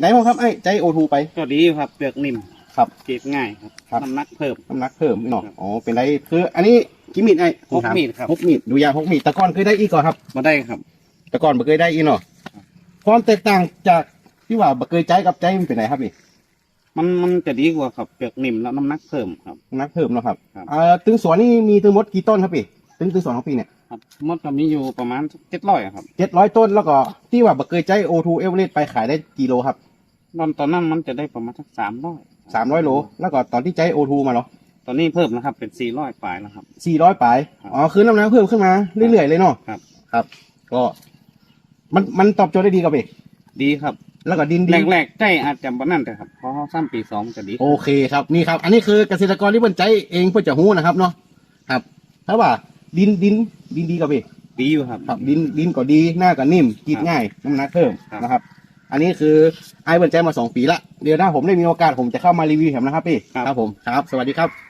ไหนบ้างครับไอ้ใจโอทูไป ก็ดีอยู่ครับเปลือกนิ่มครับ เก็บง่ายครับครับ น้ำหนักเพิ่ม น้ำหนักเพิ่มเนาะครับ อ๋อเป็นไรคืออันนี้กี่มีดไอ้หกมีดครับหกมีดดูยางหกมีดแต่ก่อนเคยได้อีกก่อนครับ มาได้ครับ แต่ก่อนบ่เคยได้อีเนาะความแตกต่างจากที่ว่าบ่เคยใจกับใจมันเป็นไหนครับพี่มันมันจะดีกว่าครับเปลือกนิ่มแล้วน้ำหนักเพิ่มครับ น้ำหนักเพิ่มเนาะครับครับ เอ่อตึงสวนนี่มีตึงมดกี่ต้นครับพี่ตึงตึงสวนของพี่เนี่ยครับมดก็มีอยู่ประมาณเจ็ดร้อยครับ เจ็ดร้อยต้นแล้วก็ที่ว่าบ่เคยใจโอทูเอเวอเรสต์ไปขายได้กี่โลครับ ตอนตอนนั้นมันจะได้ประมาณสักสามร้อยสามร้อยโล แล้วก็ตอนที่ใจโอทูมาเนาะตอนนี้เพิ่มแล้วครับ เป็นสี่ร้อยปลายแล้วครับ สี่ร้อยปลายครับอ๋อ คือน้ำหนักเพิ่มขึ้นมาเรื่อยๆเลยเนาะ ครับ ครับ ก็ มัน มันตอบโจทย์ได้ดีกับพี่ดีครับ แล้วก็ดินดีแรกๆใจอาจจะบ้นั่นแต่ครับ เพราะเขาซ้ำปีสองจะดี โอเคครับ นี่ครับ อันนี้คือเกษตรกรที่เพิ่นใจเองเพื่อจะหู้นะครับเนาะ ครับ ถ้าว่า ดินดินดินดีกับพี่ดีอยู่ครับ ครับ ดินดินก็ดี หน้าก็นิ่มกรีดง่าย น้ำหนักเพิ่มครับนะครับ อันนี้คือไอ้เพิ่นใจมาสองปีละเดี๋ยวถ้าผมได้มีโอกาสผมจะเข้ามารีวิวแถมนะครับพี่ครับผมครับ สวัสดีครับ